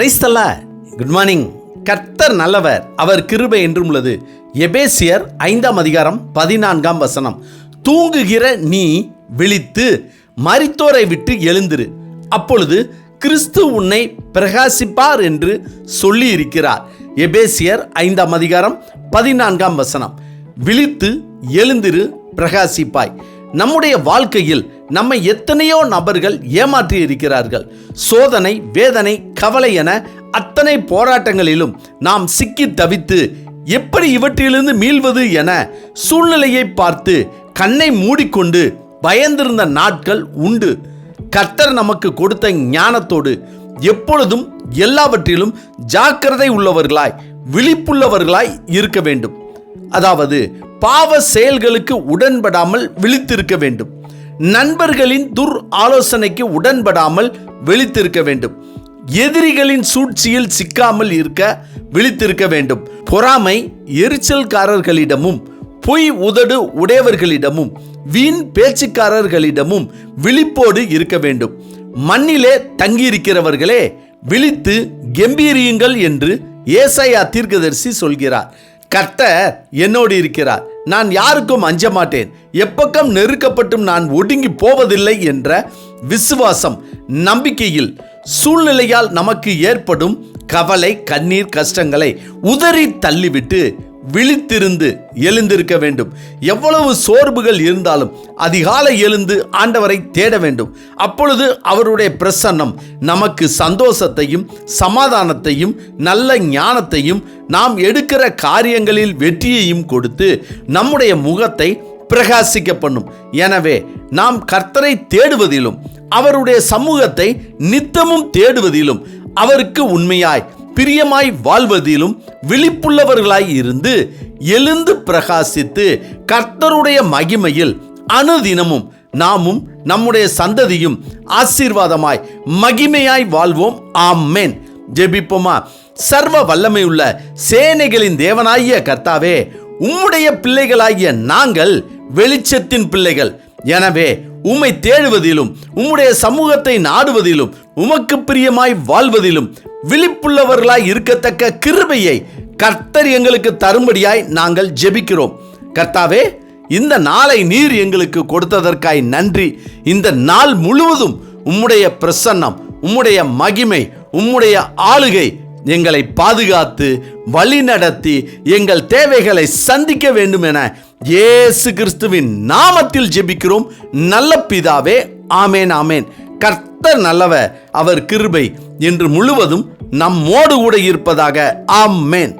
கிரைஸ்தல்ல good morning கர்த்தர் நல்லவர். அவர் கிருபை என்றும் உள்ளது. எபேசியர் ஐந்தாம் அதிகாரம் பதினான்காம் வசனம். தூங்குகிற நீ விழித்து மரித்தோரை விட்டு எழுந்திரு. அப்பொழுது கிறிஸ்து உன்னை பிரகாசிப்பார் என்று சொல்லி இருக்கிறார் எபேசியர் ஐந்தாம் அதிகாரம் பதினான்காம் வசனம். விழித்து எழுந்திரு பிரகாசிப்பாய். நம்முடைய வாழ்க்கையில் நம்மை எத்தனையோ நபர்கள் ஏமாற்றி இருக்கிறார்கள். சோதனை வேதனை கவலை என அத்தனை போராட்டங்களிலும் நாம் சிக்கி தவித்து எப்படி இவற்றிலிருந்து மீள்வது என சூழ்நிலையை பார்த்து கண்ணை மூடிக்கொண்டு பயந்திருந்த நாட்கள் உண்டு. கர்த்தர் நமக்கு கொடுத்த ஞானத்தோடு எப்பொழுதும் எல்லாவற்றிலும் ஜாக்கிரதை உள்ளவர்களாய் விழிப்புள்ளவர்களாய் இருக்க வேண்டும். அதாவது பாவ செயல்களுக்கு உடன்படாமல் விழித்திருக்க வேண்டும். நண்பர்களின் துர் ஆலோசனைக்கு உடன்படாமல் விழித்திருக்க வேண்டும். எதிரிகளின் சூழ்ச்சியில் சிக்காமல் இருக்க விழித்திருக்க வேண்டும். பொறாமை எரிச்சல்காரர்களிடமும் பொய் உதடு உடையவர்களிடமும் வீண் பேச்சுக்காரர்களிடமும் விழிப்போடு இருக்க வேண்டும். மண்ணிலே தங்கியிருக்கிறவர்களே விழித்து கெம்பீரியுங்கள் என்று ஏசையா தீர்க்கதரிசி சொல்கிறார். கர்த்தர் என்னோடு இருக்கிறார். நான் யாருக்கும் அஞ்ச மாட்டேன் எப்பக்கம் நெருக்கப்பட்டும் நான் ஒடுங்கி போவதில்லை என்ற விசுவாசம் நம்பிக்கையில் சூழ்நிலையால் நமக்கு ஏற்படும் கவலை கண்ணீர் கஷ்டங்களை உதறி தள்ளிவிட்டு விழித்திருந்து எழுந்திருக்க வேண்டும். எவ்வளவு சோர்வுகள் இருந்தாலும் அதிகாலை எழுந்து ஆண்டவரை தேட வேண்டும். அப்பொழுது அவருடைய பிரசன்னம் நமக்கு சந்தோஷத்தையும் சமாதானத்தையும் நல்ல ஞானத்தையும் நாம் எடுக்கிற காரியங்களில் வெற்றியையும் கொடுத்து நம்முடைய முகத்தை பிரகாசிக்க பண்ணும். எனவே நாம் கர்த்தரை தேடுவதிலும் அவருடைய சமூகத்தை நித்தமும் தேடுவதிலும் அவருக்கு உண்மையாய் பிரியமாய் வாழ்வதிலும் விழிப்புள்ளவர்களாய் இருந்து எழுந்து பிரகாசித்து கர்த்தருடைய மகிமையில் அனுதினமும் நாமும் நம்முடைய சந்ததியும் ஆசீர்வாதமாய் மகிமையாய் வாழ்வோம். ஆம்மேன் ஜெபிப்போமா? சர்வ வல்லமையுள்ள சேனைகளின் தேவனாகிய கர்த்தாவே உம்முடைய பிள்ளைகளாகிய நாங்கள் வெளிச்சத்தின் பிள்ளைகள். எனவே உம்மை தேடுவதிலும் உம்முடைய சமூகத்தை நாடுவதிலும் உமக்கு பிரியமாய் வாழ்வதிலும் விழிப்புள்ளவர்களாய் இருக்கத்தக்க கிருபையை கர்த்தர் எங்களுக்கு தரும்படியாய் நாங்கள் ஜெபிக்கிறோம். கர்த்தாவே இந்த நாளை நீர் எங்களுக்கு கொடுத்ததற்காய் நன்றி. இந்த நாள் முழுவதும் உம்முடைய பிரசன்னம் உம்முடைய மகிமை உம்முடைய ஆளுகை எங்களை பாதுகாத்து வழிநடத்தி எங்கள் தேவைகளை சந்திக்க வேண்டும் என இயேசு கிறிஸ்துவின் நாமத்தில் ஜெபிக்கிறோம். நல்ல பிதாவே ஆமேன் ஆமேன். கர்த்தர் நல்லவர் அவர் கிருபை என்று முழுவதும் நம்மோடு கூட இருப்பதாக. ஆமேன்.